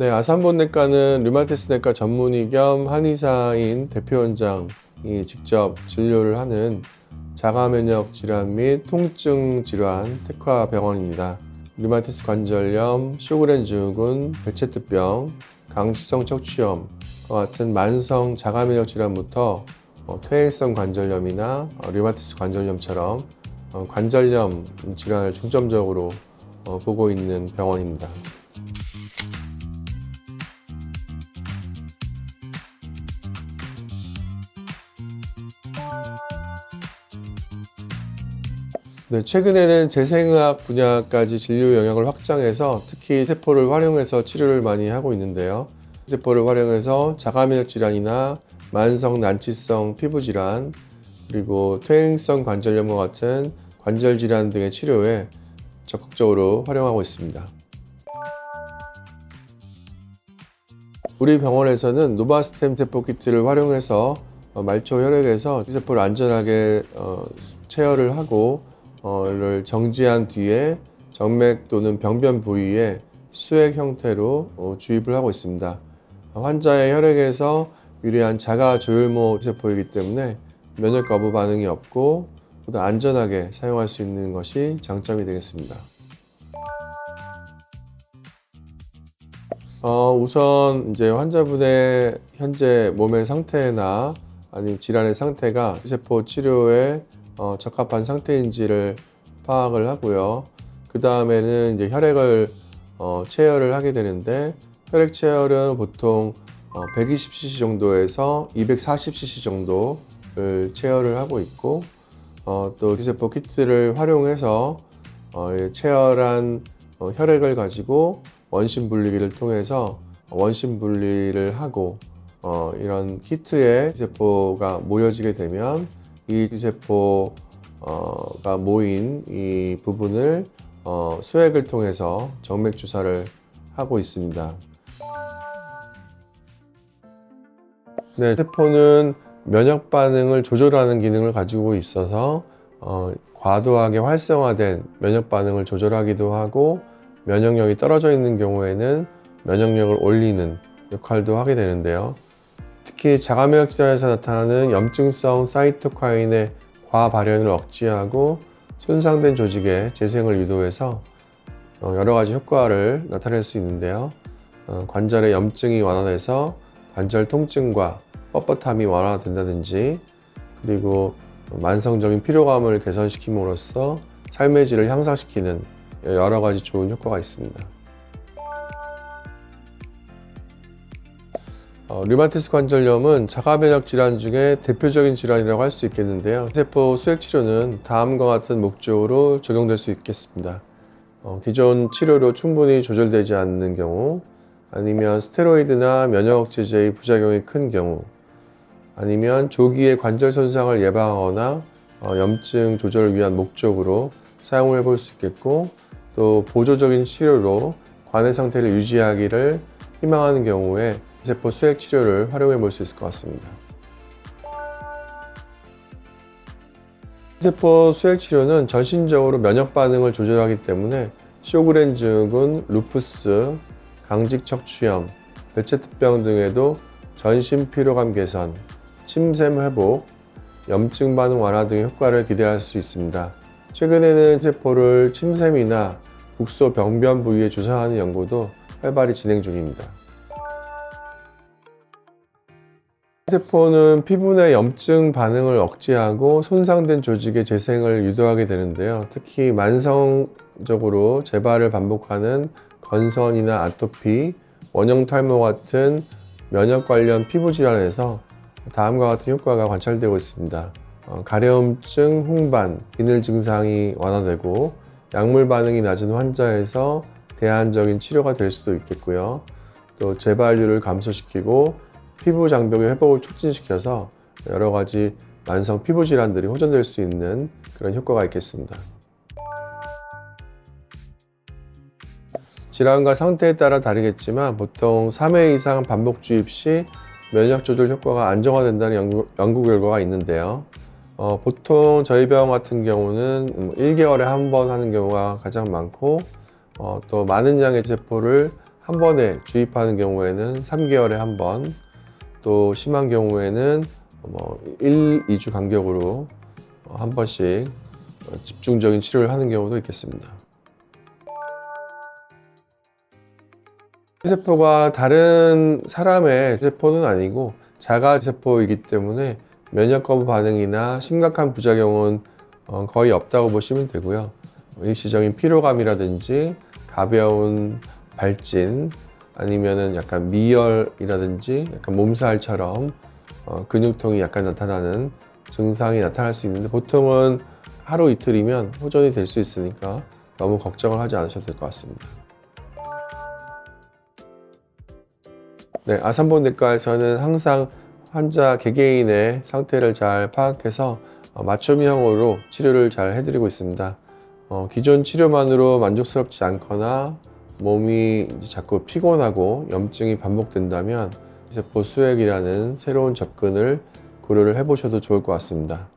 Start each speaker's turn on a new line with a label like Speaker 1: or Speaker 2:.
Speaker 1: 네, 아산본내과는 류마티스 내과 전문의 겸 한의사인 대표원장이 직접 진료를 하는 자가면역 질환 및 통증 질환 특화 병원입니다. 류마티스 관절염, 쇼그렌 증후군, 배체트병, 강시성 척추염과 같은 만성 자가면역 질환부터 어, 퇴행성 관절염이나 어, 류마티스 관절염처럼 어, 관절염 질환을 중점적으로 어, 보고 있는 병원입니다. 네, 최근에는 재생의학 분야까지 진료 영역을 확장해서 특히 세포를 활용해서 치료를 많이 하고 있는데요. 세포를 활용해서 자가면역 질환이나 만성 난치성 피부 질환, 그리고 퇴행성 관절염과 같은 관절 질환 등의 치료에 적극적으로 활용하고 있습니다. 우리 병원에서는 노바스템 세포 키트를 활용해서 어, 말초 혈액에서 세포를 안전하게 어, 체열을 하고 어, 를 정지한 뒤에 정맥 또는 병변 부위에 수액 형태로 어, 주입을 하고 있습니다. 환자의 혈액에서 유래한 자가 조혈모 세포이기 때문에 면역 거부 반응이 없고 보다 안전하게 사용할 수 있는 것이 장점이 되겠습니다. 어, 우선 이제 환자분의 현재 몸의 상태나 아니면 질환의 상태가 세포 치료에 어, 적합한 상태인지를 파악을 하고요. 그 다음에는 이제 혈액을 어, 체열을 하게 되는데 혈액 체열은 보통 어, 120cc 정도에서 240cc 정도를 체열을 하고 있고 어, 또 T세포 키트를 활용해서 어, 이 체열한 어, 혈액을 가지고 원심 분리기를 통해서 원심 분리를 하고 어, 이런 키트에 T세포가 모여지게 되면 이 T세포가 모인 이 부분을 어, 수액을 통해서 정맥 주사를 하고 있습니다. 네, 세포는 면역 반응을 조절하는 기능을 가지고 있어서 어, 과도하게 활성화된 면역 반응을 조절하기도 하고 면역력이 떨어져 있는 경우에는 면역력을 올리는 역할도 하게 되는데요. 특히 자가면역 질환에서 나타나는 염증성 사이토카인의 과발현을 억제하고 손상된 조직의 재생을 유도해서 어, 여러 가지 효과를 나타낼 수 있는데요. 어, 관절의 염증이 완화돼서 관절 통증과 뻣뻣함이 완화된다든지 그리고 만성적인 피로감을 개선시킴으로써 삶의 질을 향상시키는 여러 가지 좋은 효과가 있습니다. 어, 류마티스 관절염은 자가면역 질환 중에 대표적인 질환이라고 할 수 있겠는데요. 세포 수액 치료는 다음과 같은 목적으로 적용될 수 있겠습니다. 어, 기존 치료로 충분히 조절되지 않는 경우, 아니면 스테로이드나 면역 억제제의 부작용이 큰 경우, 아니면 조기의 관절 손상을 예방하거나 어, 염증 조절을 위한 목적으로 사용을 해볼 수 있겠고, 또 보조적인 치료로 관해 상태를 유지하기를 희망하는 경우에 세포 수액 치료를 활용해 볼 수 있을 것 같습니다. 세포 수액 치료는 전신적으로 면역 반응을 조절하기 때문에 쇼그렌 증후군, 루푸스, 강직 척추염, 배체특병 등에도 전신 피로감 개선, 침샘 회복, 염증 반응 완화 등의 효과를 기대할 수 있습니다. 최근에는 세포를 침샘이나 국소 병변 부위에 주사하는 연구도 활발히 진행 중입니다. 세포는 피부 내 염증 반응을 억제하고 손상된 조직의 재생을 유도하게 되는데요. 특히 만성적으로 재발을 반복하는 건선이나 아토피, 원형 탈모 같은 면역 관련 피부 질환에서 다음과 같은 효과가 관찰되고 있습니다. 어, 가려움증, 홍반, 비늘 증상이 완화되고 약물 반응이 낮은 환자에서 대안적인 치료가 될 수도 있겠고요. 또 재발률을 감소시키고 피부 장벽의 회복을 촉진시켜서 여러 가지 만성 피부 질환들이 호전될 수 있는 그런 효과가 있겠습니다. 질환과 상태에 따라 다르겠지만 보통 3회 이상 반복 주입 시 면역 조절 효과가 안정화된다는 연구, 연구 결과가 있는데요. 어, 보통 저희 병원 같은 경우는 1개월에 한 번 하는 경우가 가장 많고 어, 또 많은 양의 세포를 한 번에 주입하는 경우에는 3개월에 한 번, 또 심한 경우에는 뭐 1, 2주 간격으로 어, 한 번씩 어, 집중적인 치료를 하는 경우도 있겠습니다. 세포가 다른 사람의 세포는 아니고 자가세포이기 때문에 면역 거부 반응이나 심각한 부작용은 어, 거의 없다고 보시면 되고요. 일시적인 피로감이라든지 가벼운 발진 아니면은 약간 미열이라든지 약간 몸살처럼 어, 근육통이 약간 나타나는 증상이 나타날 수 있는데 보통은 하루 이틀이면 호전이 될 수 있으니까 너무 걱정을 하지 않으셔도 될 것 같습니다. 네, 아산본내과에서는 항상 환자 개개인의 상태를 잘 파악해서 어, 맞춤형으로 치료를 잘 해드리고 있습니다. 어, 기존 치료만으로 만족스럽지 않거나 몸이 자꾸 피곤하고 염증이 반복된다면 세포 수액이라는 새로운 접근을 고려를 해보셔도 좋을 것 같습니다.